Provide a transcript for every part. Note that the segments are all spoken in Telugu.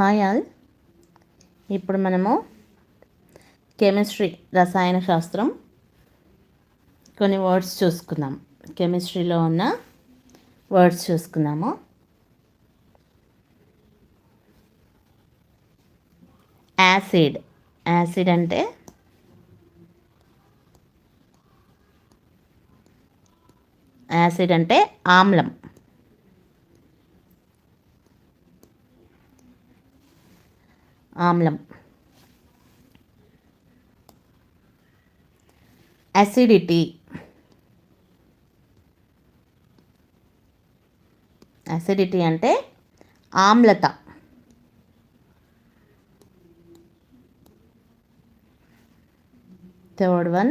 Hi all. ఇప్పుడు మనము కెమిస్ట్రీ రసాయన శాస్త్రం కొన్ని వర్డ్స్ చూసుకుందాం. కెమిస్ట్రీలో ఉన్న వర్డ్స్ చూసుకుందాము. యాసిడ్. యాసిడ్ అంటే యాసిడ్ అంటే ఆమ్లం. ఆమ్లం. అసిడిటీ అసిడిటీ అంటే ఆమ్లత. Third one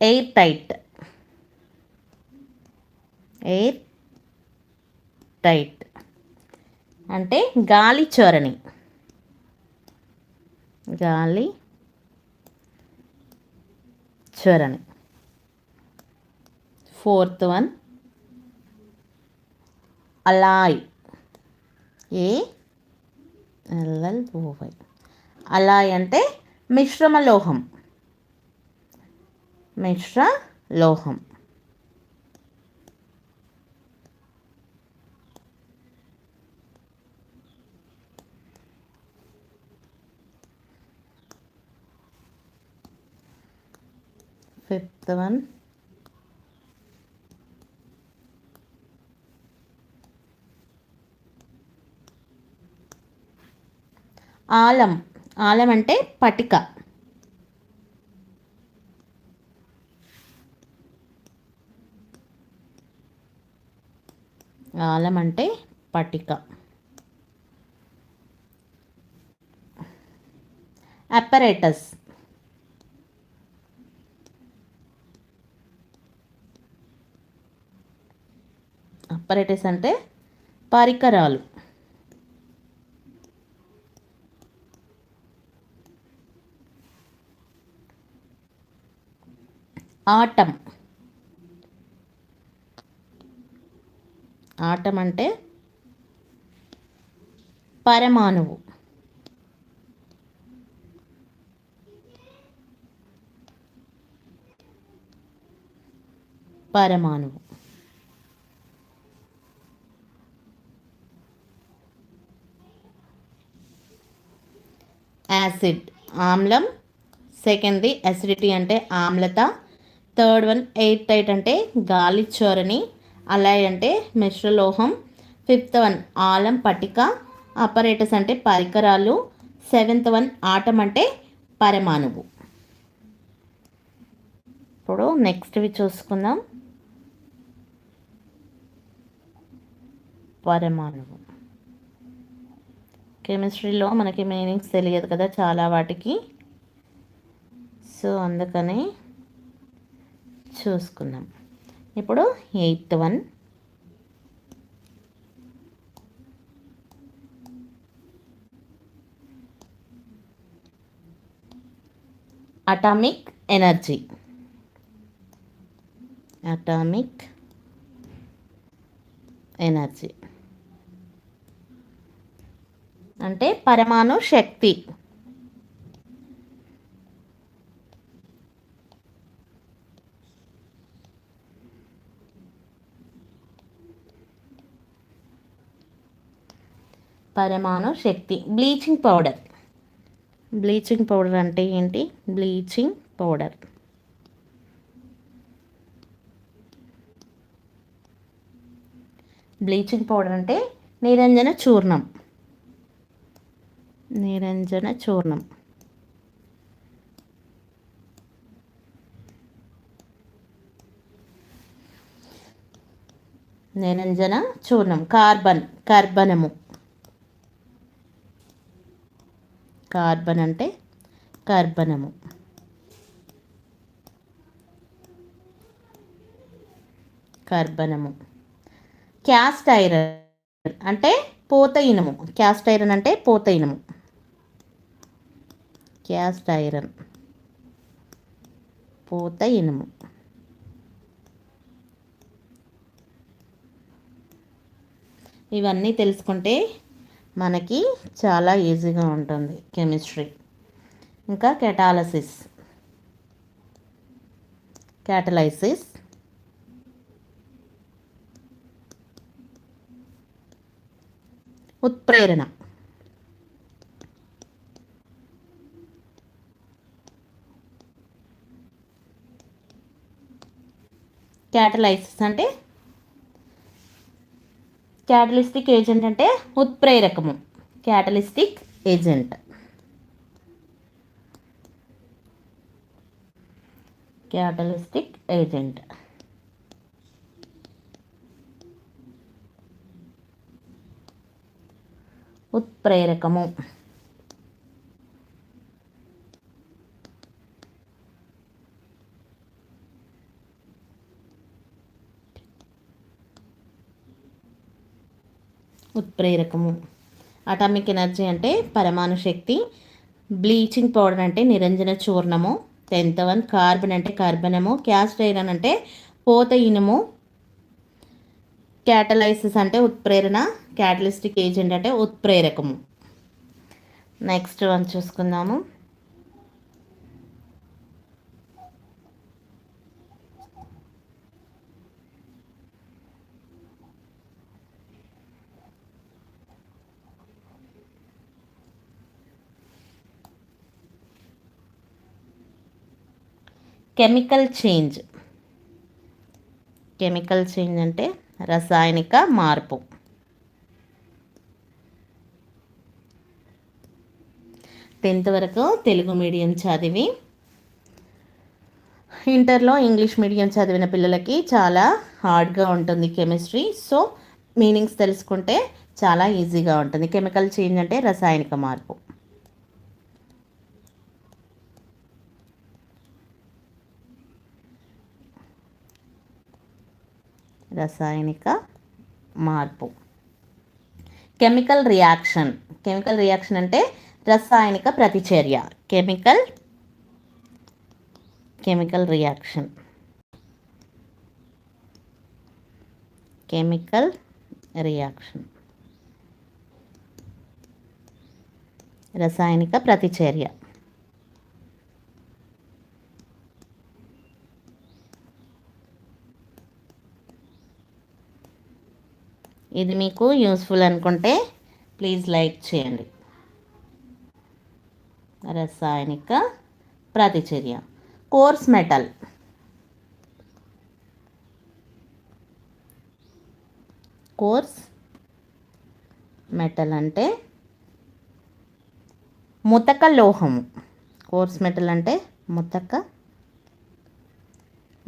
air tight air tight అంటే గాలి చోరణి గాలి Charani. Fourth one alloy A? L L O Y alloy అంటే మిశ్రమ లోహం. మిశ్ర లోహం. ఫిఫ్త్ వన్ ఆలం ఆలం అంటే పటిక ఆలం అంటే పటిక అపరేటస్ అపరేటస్ అంటే పరికరాలు. ఆటం. ఆటం అంటే పరమాణువు. పరమాణువు. యాసిడ్. ఆమ్లం. సెకండ్ది అసిడిటీ అంటే ఆమ్లత. థర్డ్ వన్ ఎయిట్ టైట్ అంటే గాలి చొరని. అలాయ్ అంటే మిశ్రలోహం. ఫిఫ్త్ వన్ ఆలం పటిక. ఆపరేటర్స్ అంటే పరికరాలు. సెవెంత్ వన్ ఆటం అంటే పరమాణువు. ఇప్పుడు నెక్స్ట్వి చూసుకుందాం. పరమాణువు. కెమిస్ట్రీలో మనకి మీనింగ్స్ తెలియదు కదా చాలా వాటికి. సో అందుకని చూసుకుందాం. ఇప్పుడు eighth one. Atomic energy. Atomic energy. అంటే పరమాణు శక్తి. పరమాణు శక్తి. Bleaching powder. బ్లీచింగ్ పౌడర్ అంటే ఏంటి? Bleaching powder. బ్లీచింగ్ పౌడర్ అంటే నిరంజన చూర్ణం. నిరంజన చూర్ణం. నిరంజన చూర్ణం. కార్బన్ కర్బనము. కార్బన్ అంటే కర్బనము. కర్బనము. క్యాస్ట్ ఐరన్ అంటే పోత ఇనము. క్యాస్ట్ ఐరన్ అంటే పోత ఇనము. క్యాస్ట్ ఐరన్ పూత ఇనుము ఇవన్నీ తెలుసుకుంటే మనకి చాలా ఈజీగా ఉంటుంది కెమిస్ట్రీ. ఇంకా కెటాలసిస్. క్యాటలైసిస్ ఉత్ప్రేరణ. క్యాటలైసిస్ అంటే క్యాటలిస్టిక్ ఏజెంట్ అంటే ఉత్ప్రేరకము. Catalystic agent. Catalystic agent. ఉత్ప్రేరకము. ఉత్ప్రేరకము. అటామిక్ ఎనర్జీ అంటే పరమాణు శక్తి. బ్లీచింగ్ పౌడర్ అంటే నిరంజన చూర్ణము. టెన్త్ వన్ కార్బన్ అంటే కార్బనము. క్యాస్ట్ ఐరన్ అంటే పోత ఇనుము. క్యాటలైసిస్ అంటే ఉత్ప్రేరణ. క్యాటలిస్టిక్ ఏజెంట్ అంటే ఉత్ప్రేరకము. నెక్స్ట్ వన్ చూసుకుందాము. Chemical change. కెమికల్ చేంజ్ అంటే రసాయనిక మార్పు. టెన్త్ వరకు తెలుగు మీడియం చదివి ఇంటర్లో ఇంగ్లీష్ మీడియం చదివిన పిల్లలకి చాలా హార్డ్గా ఉంటుంది కెమిస్ట్రీ. సో మీనింగ్స్ తెలుసుకుంటే చాలా ఈజీగా ఉంటుంది. కెమికల్ చేంజ్ అంటే రసాయనిక మార్పు. రసాయనిక మార్పు. Chemical reaction. కెమికల్ రియాక్షన్ అంటే రసాయనిక ప్రతిచర్య. Chemical chemical reaction. Chemical reaction. రసాయనిక ప్రతిచర్య. ఇది మీకు యూస్ఫుల్ అనుకుంటే ప్లీజ్ లైక్ చేయండి. రసాయనిక ప్రతిచర్య. కోర్స్ మెటల్ కోర్స్ మెటల్ అంటే ముతక లోహము. కోర్స్ మెటల్ అంటే ముతక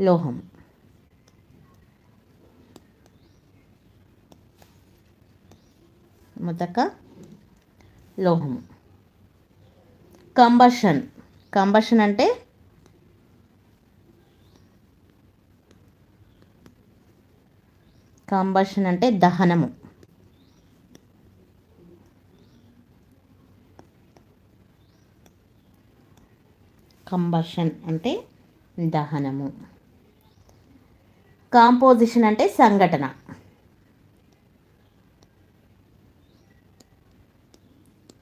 లోహం ముతక లోహము. కంబషన్. కంబషన్ అంటే కంబషన్ అంటే దహనము. కంబషన్ అంటే దహనము. కాంపోజిషన్ అంటే సంఘటన.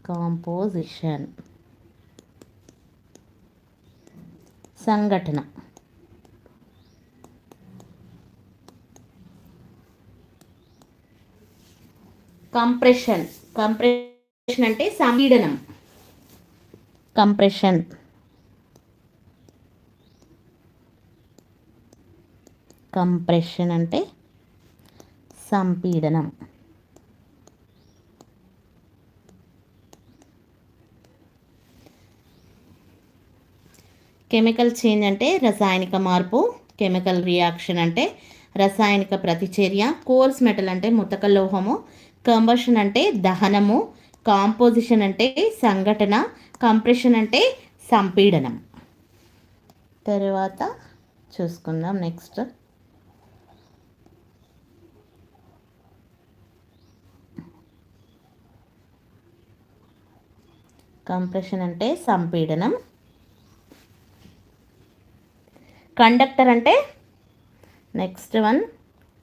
కాంపోజిషన్ సంఘటన కంప్రెషన్ కంప్రెషన్ అంటే సంపీడనం కంప్రెషన్ కంప్రెషన్ అంటే సంపీడనం కెమికల్ చేంజ్ అంటే రసాయనిక మార్పు కెమికల్ రియాక్షన్ అంటే రసాయనిక ప్రతిచర్య కోర్స్ మెటల్ అంటే ముతక లోహము కంబషన్ అంటే దహనము కాంపోజిషన్ అంటే సంఘటన కంప్రెషన్ అంటే సంపీడనం. తర్వాత చూసుకుందాం నెక్స్ట్. కంప్రెషన్ అంటే సంపీడనం. కండక్టర్ అంటే next one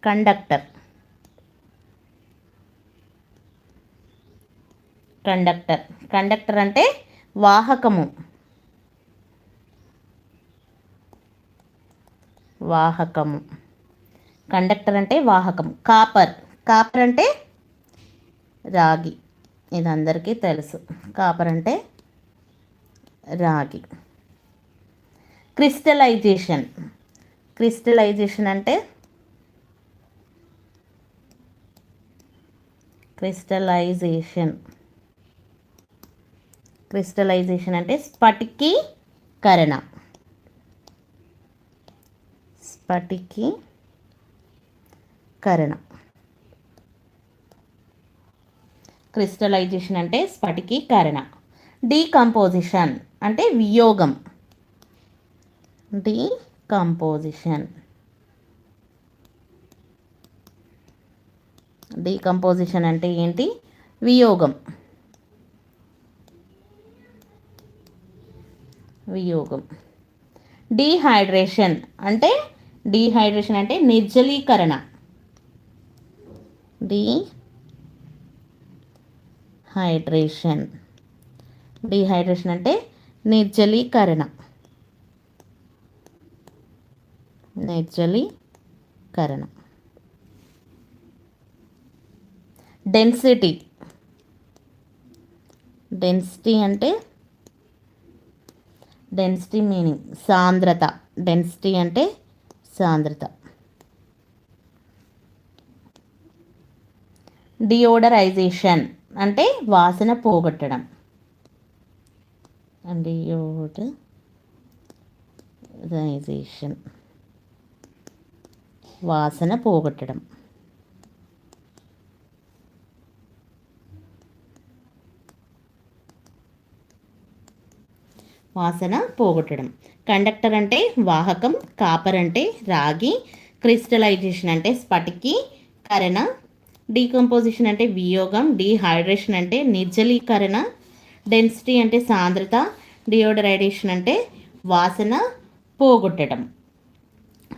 conductor. Conductor. Conductor అంటే వాహకము. వాహకము. కండక్టర్ అంటే వాహకం కాపర్. కాపర్ అంటే రాగి. ఇది అందరికీ తెలుసు. కాపర్ అంటే రాగి. క్రిస్టలైజేషన్. క్రిస్టలైజేషన్ అంటే? క్రిస్టలైజేషన్. క్రిస్టలైజేషన్ అంటే స్ఫటికీకరణ. స్ఫటికీకరణ. క్రిస్టలైజేషన్ అంటే స్ఫటికీకరణ. డీకంపోజిషన్ అంటే వియోగం. డీకంపోజిషన్. డీకంపోజిషన్ అంటే ఏంటి? వియోగం. వియోగం. డీహైడ్రేషన్ అంటే డీహైడ్రేషన్ అంటే నిర్జలీకరణ. డీ హైడ్రేషన్ డీహైడ్రేషన్ అంటే నిర్జలీకరణ. నైట్రలీకరణ డెన్సిటీ. డెన్సిటీ అంటే డెన్సిటీ మీనింగ్ సాంద్రత. డెన్సిటీ అంటే సాంద్రత. డియోడరైజేషన్ అంటే వాసన పోగొట్టడం. డియోడరైజేషన్. వాసన పోగొట్టడం. వాసన పోగొట్టడం. కండక్టర్ అంటే వాహకం కాపర్ అంటే రాగి క్రిస్టలైజేషన్ అంటే స్ఫటికీకరణ డీకంపోజిషన్ అంటే వియోగం డీహైడ్రేషన్ అంటే నిర్జలీకరణ డెన్సిటీ అంటే సాంద్రత డియోడరైడేషన్ అంటే వాసన పోగొట్టడం.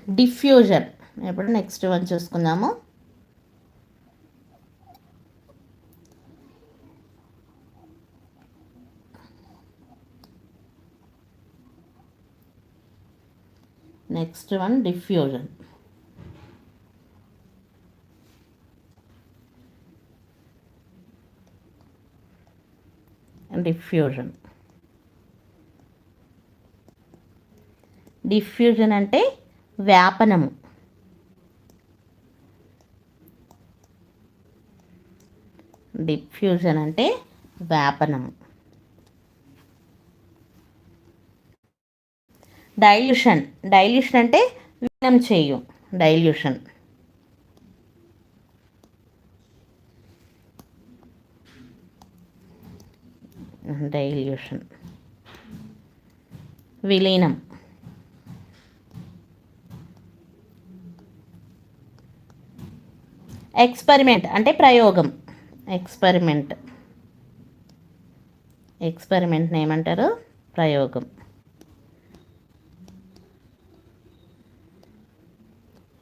డిఫ్యూజన్ ఇప్పుడు నెక్స్ట్ వన్ చూసుకుందాము. Next one diffusion diffusion diffusion అంటే వ్యాపనము. డిఫ్యూజన్ అంటే వ్యాపనము డైల్యూషన్. డైల్యూషన్ అంటే విలీనం చేయు. డైల్యూషన్. డైల్యూషన్. విలీనం. ఎక్స్పెరిమెంట్ అంటే ప్రయోగం. ఎక్స్పెరిమెంట్. ఎక్స్పెరిమెంట్ని ఏమంటారు ప్రయోగం.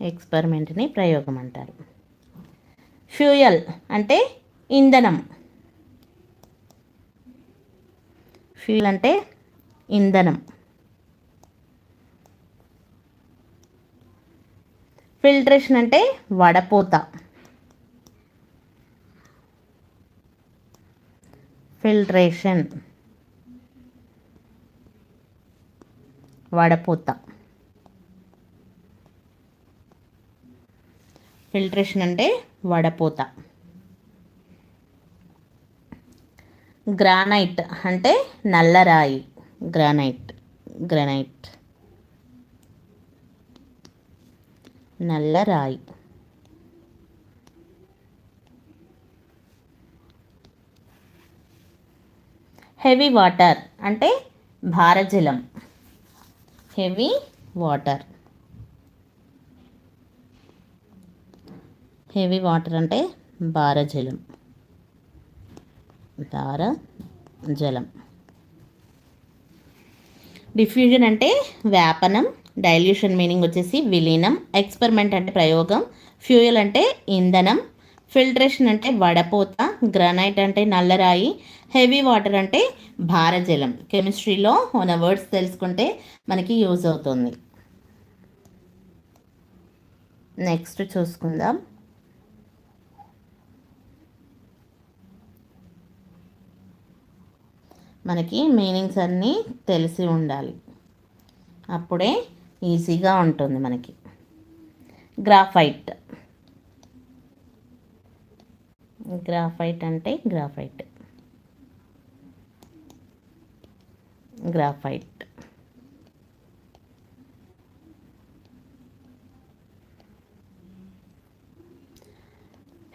ఎక్స్పెరిమెంట్ని ప్రయోగం అంటారు. ఫ్యూయల్ అంటే ఇంధనం. ఫ్యూయల్ అంటే ఇంధనం. ఫిల్ట్రేషన్ అంటే వడపోత. ఫిల్ట్రేషన్. వడపోత. ఫిల్ట్రేషన్ అంటే వడపోత. గ్రానైట్ అంటే నల్లరాయి. Granite granite. నల్లరాయి. హెవీ వాటర్ అంటే భారజలం. Heavy water. హెవీ వాటర్ అంటే భారజలం. భార జలం డిఫ్యూజన్ అంటే వ్యాపనం డైల్యూషన్ మీనింగ్ వచ్చేసి విలీనం ఎక్స్పెరిమెంట్ అంటే ప్రయోగం ఫ్యూయల్ అంటే ఇంధనం ఫిల్టరేషన్ అంటే వడపోత గ్రానైట్ అంటే నల్లరాయి హెవీ వాటర్ అంటే భారజలం. కెమిస్ట్రీలో ఉన్న వర్డ్స్ తెలుసుకుంటే మనకి యూజ్ అవుతుంది. నెక్స్ట్ చూసుకుందాం. మనకి మీనింగ్స్ అన్నీ తెలిసి ఉండాలి. అప్పుడే ఈజీగా ఉంటుంది మనకి. గ్రాఫైట్. గ్రాఫైట్ అంటే గ్రాఫైట్. గ్రాఫైట్.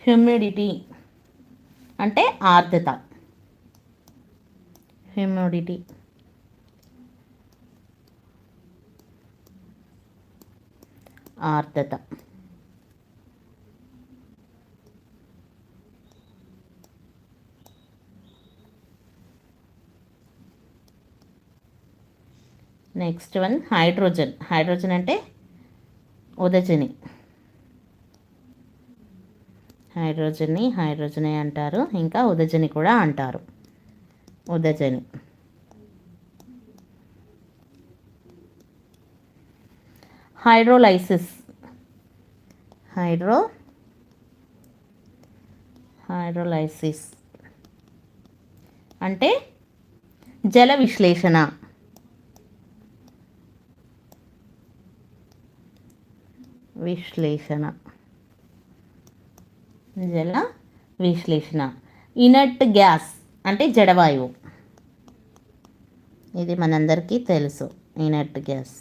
హ్యూమిడిటీ అంటే ఆర్ద్రత. హ్యూమిడిటీ. ఆర్ద్రత. నెక్స్ట్ వన్ హైడ్రోజన్ హైడ్రోజన్ అంటే ఉదజని. హైడ్రోజన్ని హైడ్రోజనే అంటారు ఇంకా ఉదజని కూడా అంటారు. ఉదజని. హైడ్రోలైసిస్ హైడ్రో హైడ్రోలైసిస్ అంటే జల విశ్లేషణ. విశ్లేషణ జల విశ్లేషణ ఇనట్ గ్యాస్ అంటే జడవాయువు ఇది మనందరికీ తెలుసు ఇనట్ గ్యాస్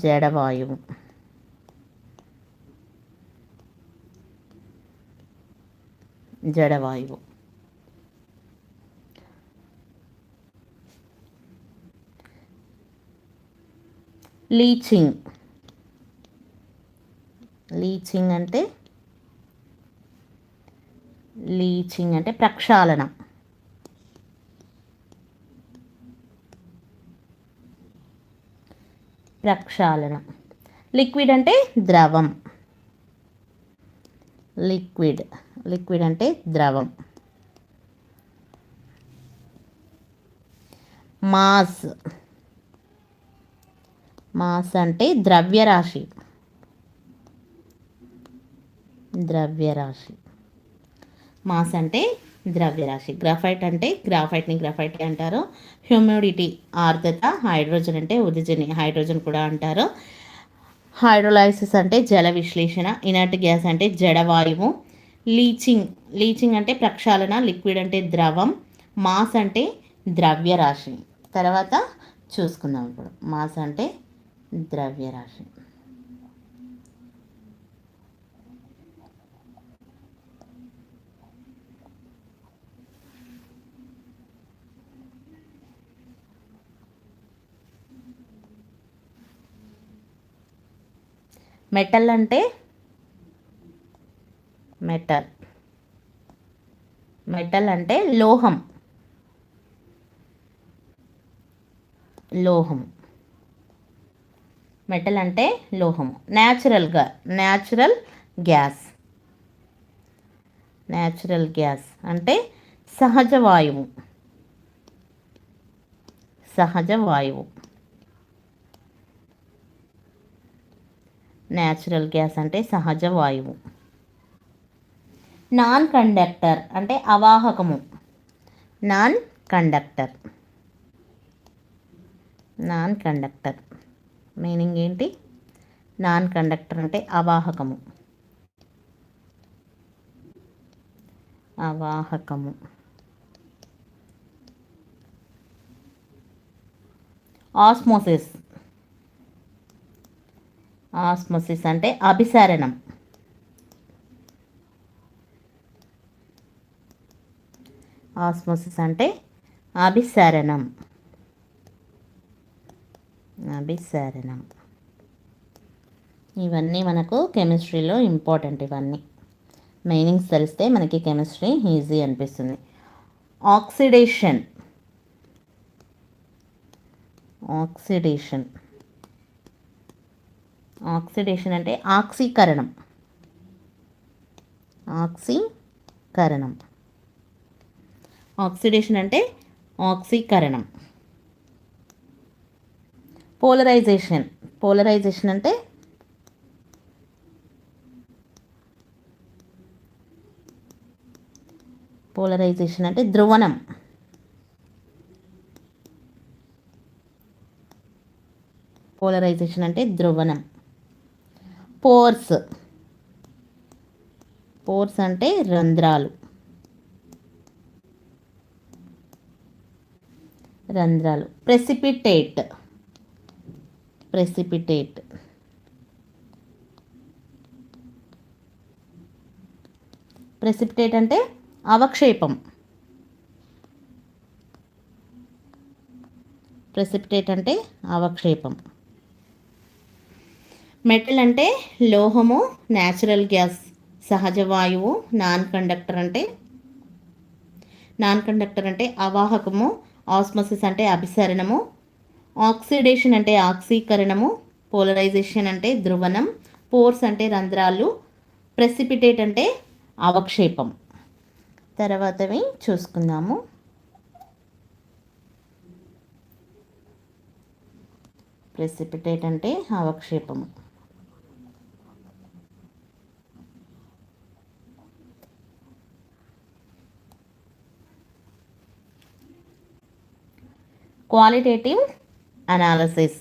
జడవాయువు జడవాయువు లీచింగ్ లీచింగ్ అంటే? లీచింగ్ అంటే ప్రక్షాళనం. ప్రక్షాళనం. లిక్విడ్ అంటే ద్రవం. లిక్విడ్. లిక్విడ్ అంటే ద్రవం. మాస్. మాస్ అంటే ద్రవ్యరాశి. ద్రవ్యరాశి. మాస్ అంటే ద్రవ్యరాశి. గ్రాఫైట్ అంటే గ్రాఫైట్ని గ్రాఫైట్ అంటారు. హ్యూమిడిటీ ఆర్ద్రత హైడ్రోజన్ అంటే ఉదిజని హైడ్రోజన్ కూడా అంటారు. హైడ్రోలైసిస్ అంటే జల విశ్లేషణ ఇనర్ట్ గ్యాస్ అంటే జడవాయువు. లీచింగ్ లీచింగ్ అంటే ప్రక్షాళన లిక్విడ్ అంటే ద్రవం. మాస్ అంటే ద్రవ్యరాశి. తర్వాత చూసుకుందాం ఇప్పుడు. మాస్ అంటే ద్రవ్యరాశి. మెటల్ అంటే? మెటల్. మెటల్ అంటే లోహం. లోహం. మెటల్ అంటే లోహం. న్యాచురల్గా న్యాచురల్ గ్యాస్ న్యాచురల్ గ్యాస్ అంటే సహజ వాయువు. సహజ వాయువు. న్యాచురల్ గ్యాస్ అంటే సహజ వాయువు. నాన్ కండక్టర్ అంటే అవాహకము. Non conductor. Non conductor. Meaning ఏంటి? నాన్ కండక్టర్ అంటే అవాహకము. అవాహకము. ఆస్మోసిస్. ఆస్మోసిస్ అంటే అభిసరణం. ఆస్మోసిస్ అంటే అభిసరణం. అభిసరణం. ఇవన్నీ మనకు కెమిస్ట్రీలో ఇంపార్టెంట్ ఇవన్నీ. మీనింగ్స్ తెలిస్తే మనకి కెమిస్ట్రీ ఈజీ అనిపిస్తుంది. ఆక్సిడేషన్. ఆక్సిడేషన్. ఆక్సిడేషన్ అంటే ఆక్సీకరణం. ఆక్సీకరణం. ఆక్సిడేషన్ అంటే ఆక్సీకరణం. పోలరైజేషన్. పోలరైజేషన్ అంటే పోలరైజేషన్ అంటే ధ్రువణం. పోలరైజేషన్ అంటే ధ్రువణం. పోర్స్. పోర్స్ అంటే రంధ్రాలు. రంధ్రాలు. ప్రెసిపిటేట్. ప్రెసిపిటేట్. ప్రెసిపిటేట్ అంటే అవక్షేపం. ప్రెసిపిటేట్ అంటే అవక్షేపం. మెటల్ అంటే లోహము న్యాచురల్ గ్యాస్ సహజ వాయువు నాన్ కండక్టర్ అంటే నాన్ కండక్టర్ అంటే అవాహకము ఆస్మోసిస్ అంటే అభిసరణము ఆక్సిడేషన్ అంటే ఆక్సీకరణము పోలరైజేషన్ అంటే ధ్రువణం పోర్స్ అంటే రంధ్రాలు ప్రెసిపిటేట్ అంటే అవక్షేపం. తర్వాతవి చూసుకుందాము. ప్రెసిపిటేట్ అంటే అవక్షేపము. క్వాలిటేటివ్ అనాలసిస్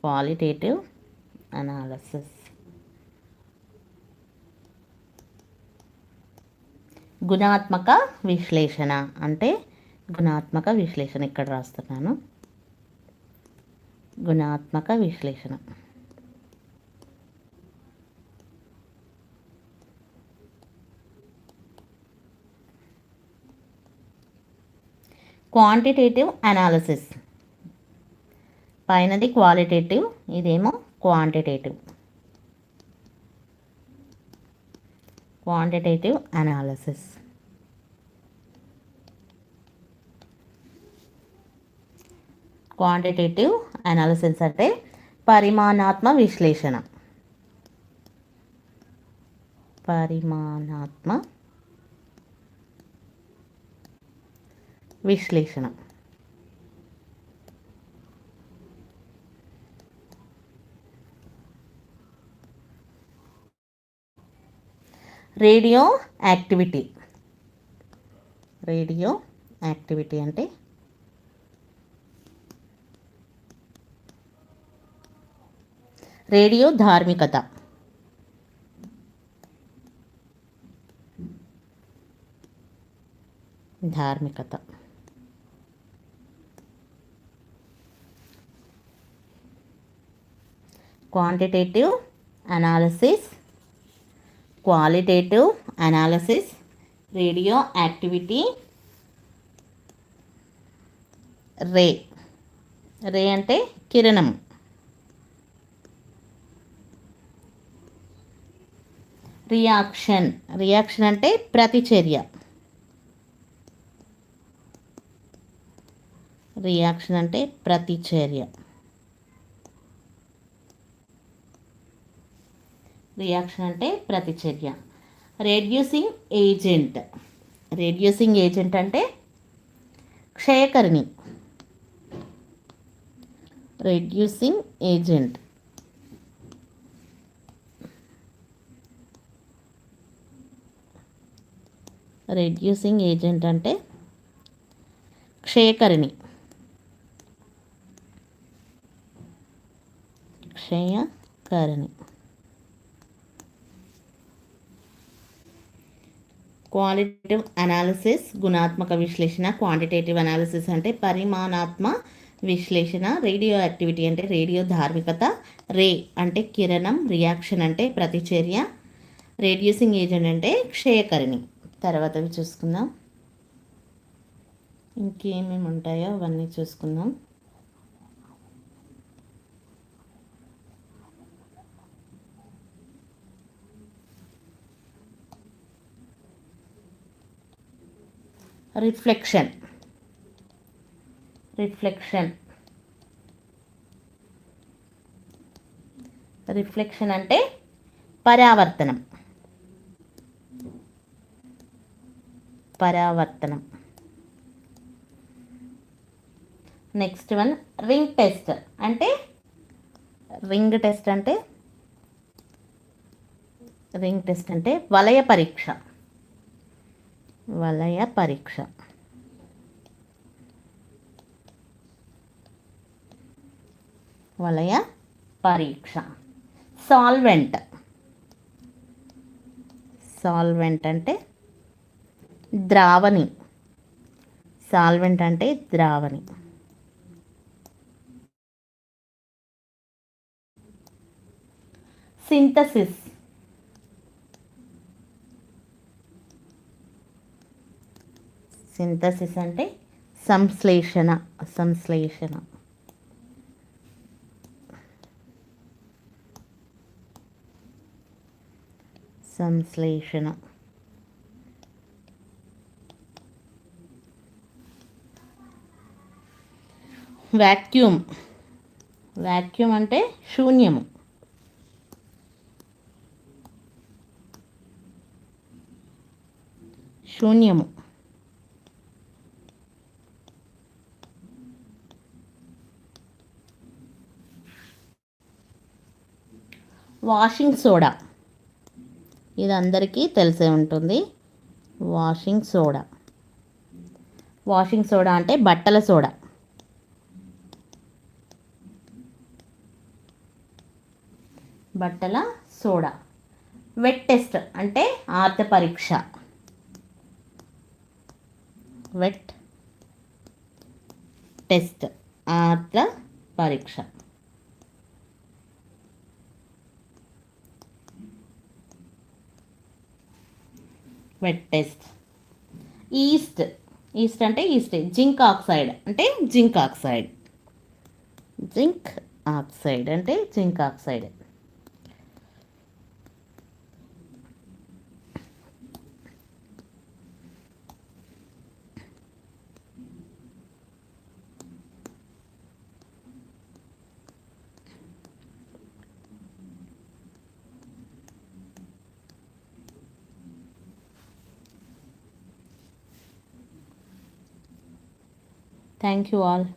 క్వాలిటేటివ్ అనాలసిస్ గుణాత్మక విశ్లేషణ అంటే గుణాత్మక విశ్లేషణ ఇక్కడ రాస్తున్నాను. గుణాత్మక విశ్లేషణ. క్వాంటిటేటివ్ అనాలిసిస్ పైనది క్వాలిటేటివ్ ఇదేమో quantitative quantitative analysis quantitative analysis అంటే పరిమాణాత్మ విశ్లేషణ. పరిమాణాత్మ విశ్లేషణ. Radioactivity. రేడియో యాక్టివిటీ అంటే? రేడియో ధార్మికత. ధార్మికత. Quantitative analysis qualitative analysis radioactivity ray ray అంటే కిరణం. రియాక్షన్ రియాక్షన్ అంటే ప్రతిచర్య. రియాక్షన్ అంటే ప్రతిచర్య. రియాక్షన్ అంటే ప్రతిచర్య. Reducing agent. రెడ్యూసింగ్ ఏజెంట్ అంటే క్షయకరిణి. Reducing agent. రెడ్యూసింగ్ ఏజెంట్ అంటే క్షయకరిణి. క్షయకరిణి. క్వాలిటేటివ్ అనాలిసిస్ గుణాత్మక విశ్లేషణ క్వాంటిటేటివ్ అనాలిసిస్ అంటే పరిమాణాత్మ విశ్లేషణ రేడియో యాక్టివిటీ అంటే రేడియో ధార్మికత రే అంటే కిరణం రియాక్షన్ అంటే ప్రతిచర్య రేడ్యూసింగ్ ఏజెంట్ అంటే క్షయకరిణి. తర్వాతవి చూసుకుందాం. ఇంకేమేమి ఉంటాయో అవన్నీ చూసుకుందాం. రిఫ్లెక్షన్ రిఫ్లెక్షన్ రిఫ్లెక్షన్ అంటే పరావర్తనం. పరావర్తనం. నెక్స్ట్ వన్ రింగ్ టెస్ట్ అంటే రింగ్ టెస్ట్ అంటే రింగ్ టెస్ట్ అంటే వలయ పరీక్ష. వలయ పరీక్ష. వలయ పరీక్ష. సాల్వెంట్. సాల్వెంట్ అంటే ద్రావణి. సాల్వెంట్ అంటే ద్రావణి. సింథసిస్. సింథసిస్ అంటే సంశ్లేషణ సంశ్లేషణ సంశ్లేషణ. వాక్యూమ్. వాక్యూమ్ అంటే శూన్యము. శూన్యము. Washing soda. ఇది అందరికీ తెలిసే ఉంటుంది. Washing soda. వాషింగ్ సోడా అంటే బట్టల సోడా. బట్టల సోడా. వెట్ టెస్ట్ అంటే ఆర్త పరీక్ష. వెట్ టెస్ట్ ఆర్త పరీక్ష. వెట్ టెస్ట్ ఈస్ట్ ఈస్ట్ అంటే ఈస్ట్ జింక్ ఆక్సైడ్ అంటే జింక్ ఆక్సైడ్ జింక్ ఆక్సైడ్ అంటే zinc oxide Thank you all.